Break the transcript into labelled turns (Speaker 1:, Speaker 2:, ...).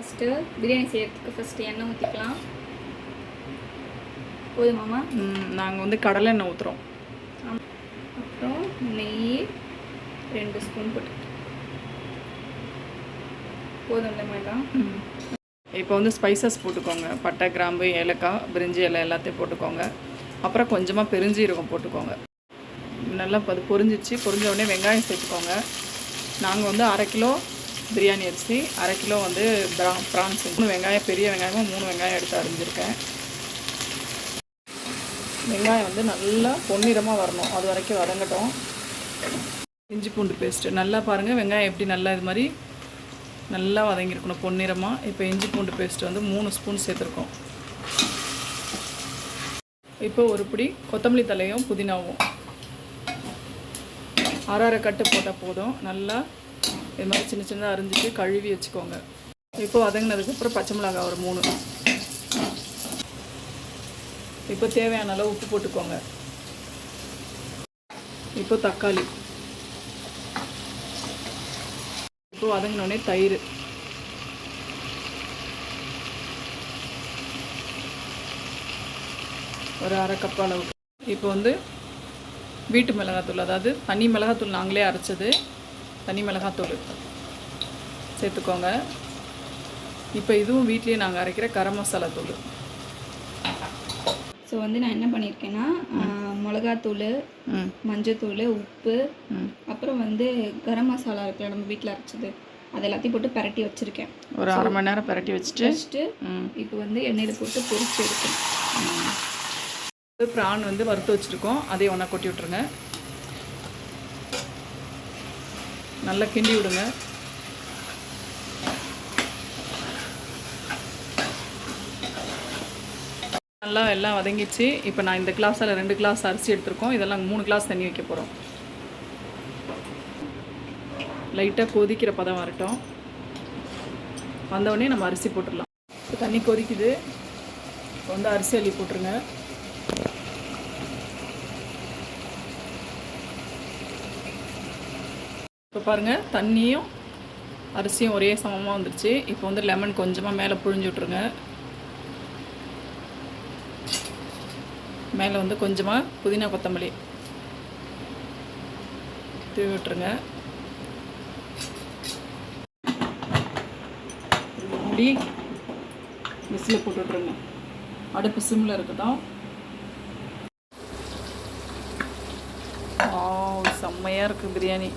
Speaker 1: First biryani செய்யறதுக்கு first எண்ணெய் ஊற்றிக்கலாம் போதுமாம்மா
Speaker 2: நாங்கள் வந்து கடலை எண்ணெய் ஊற்றுறோம்
Speaker 1: அப்புறம் நெய் ரெண்டு ஸ்பூன் போட்டு. போதும் இல்லை மேடம்
Speaker 2: இப்போ வந்து ஸ்பைசஸ் போட்டுக்கோங்க. பட்டை கிராம்பு ஏலக்காய் பிரிஞ்சி இலை எல்லாத்தையும் போட்டுக்கோங்க. அப்புறம் கொஞ்சமாக பெருஞ்சீரகம் போட்டுக்கோங்க. நல்லா அது பொரிஞ்சிச்சு. பொரிஞ்ச உடனே வெங்காயம் சேர்த்துக்கோங்க. நாங்கள் வந்து அரை கிலோ பிரியாணி அரிசி அரை கிலோ வந்து ப்ரா ப்ரான்ஸ் மூணு வெங்காயம் பெரிய வெங்காயமாக மூணு வெங்காயம் எடுத்து அரிஞ்சிருக்கேன். வெங்காயம் வந்து நல்லா பொன்னிறமாக வரணும். அது வரைக்கும் வதங்கட்டும். இஞ்சி பூண்டு பேஸ்ட்டு நல்லா பாருங்கள் வெங்காயம் எப்படி நல்லா இது மாதிரி நல்லா வதங்கியிருக்கணும் பொன்னிறமாக இப்போ இஞ்சி பூண்டு பேஸ்ட் வந்து மூணு ஸ்பூன் சேர்த்துருக்கோம். இப்போ ஒரு பிடி கொத்தமல்லி தலையும் புதினாவும். அரை அரை கட்டு போட்டால் போதும். நல்லா இது மாதிரி சின்ன சின்னதாக அரிஞ்சிட்டு கழுவி வச்சுக்கோங்க. இப்போ வதங்கினதுக்கப்புறம் பச்சை மிளகாய் ஒரு மூணு. இப்போ தேவையான அளவு உப்பு போட்டுக்கோங்க. இப்போ தக்காளி. இப்போ வதங்கினோடனே தயிர். ஒரு அரை கப் அளவுக்கு. இப்போ வந்து வீட்டு மிளகாத்தூள் அதாவது தனி மிளகாத்தூள் நாங்களே அரைச்சது. தனி மிளகாத்தூள் சேர்த்துக்கோங்க. இப்போ இதுவும் வீட்லேயே நாங்கள் அரைக்கிற கரம் மசாலா தூள்.
Speaker 1: ஸோ வந்து நான் என்ன பண்ணியிருக்கேன்னா மிளகாத்தூள் மஞ்சத்தூள் உப்பு அப்புறம் வந்து கரம் மசாலா இருக்குல்ல நம்ம வீட்டில் அரைச்சது. அது எல்லாத்தையும் போட்டு பரட்டி வச்சுருக்கேன்.
Speaker 2: ஒரு அரை மணி நேரம் பரட்டி வச்சுட்டு
Speaker 1: வச்சுட்டு இப்போ வந்து எண்ணெயில் போட்டு பொரிச்சு எடுக்கணும்.
Speaker 2: ப்ரான் வந்து வறுத்து வச்சுருக்கோம். அதையும் ஒன்றா கொட்டி விட்ருங்க நல்லா கிண்டி விடுங்க. நல்லா எல்லாம் வதங்கிச்சு இப்போ நான் இந்த கிளாஸில் ரெண்டு கிளாஸ் அரிசி எடுத்திருக்கோம். இதெல்லாம் மூணு கிளாஸ் தண்ணி வைக்க போகிறோம் லைட்டாக கொதிக்கிற பதம் வரட்டும். வந்தவுடனே நம்ம அரிசி போட்டுடலாம். இப்போ தண்ணி கொதிக்குது. இப்போ வந்து அரிசி அள்ளி போட்டுருங்க. இப்போ பாருங்கள் தண்ணியும் அரிசியும் ஒரே சமமாக வந்துருச்சு. இப்போ வந்து லெமன் கொஞ்சமாக மேலே புழிஞ்சு விட்ருங்க மேலே வந்து கொஞ்சமாக புதினா கொத்தமல்லி தூவி விட்டுருங்க. மூடி விசில் போட்டு விட்ருங்க அடுப்பு சிம்மில் இருக்கட்டும். செம்மையாக இருக்குது பிரியாணி.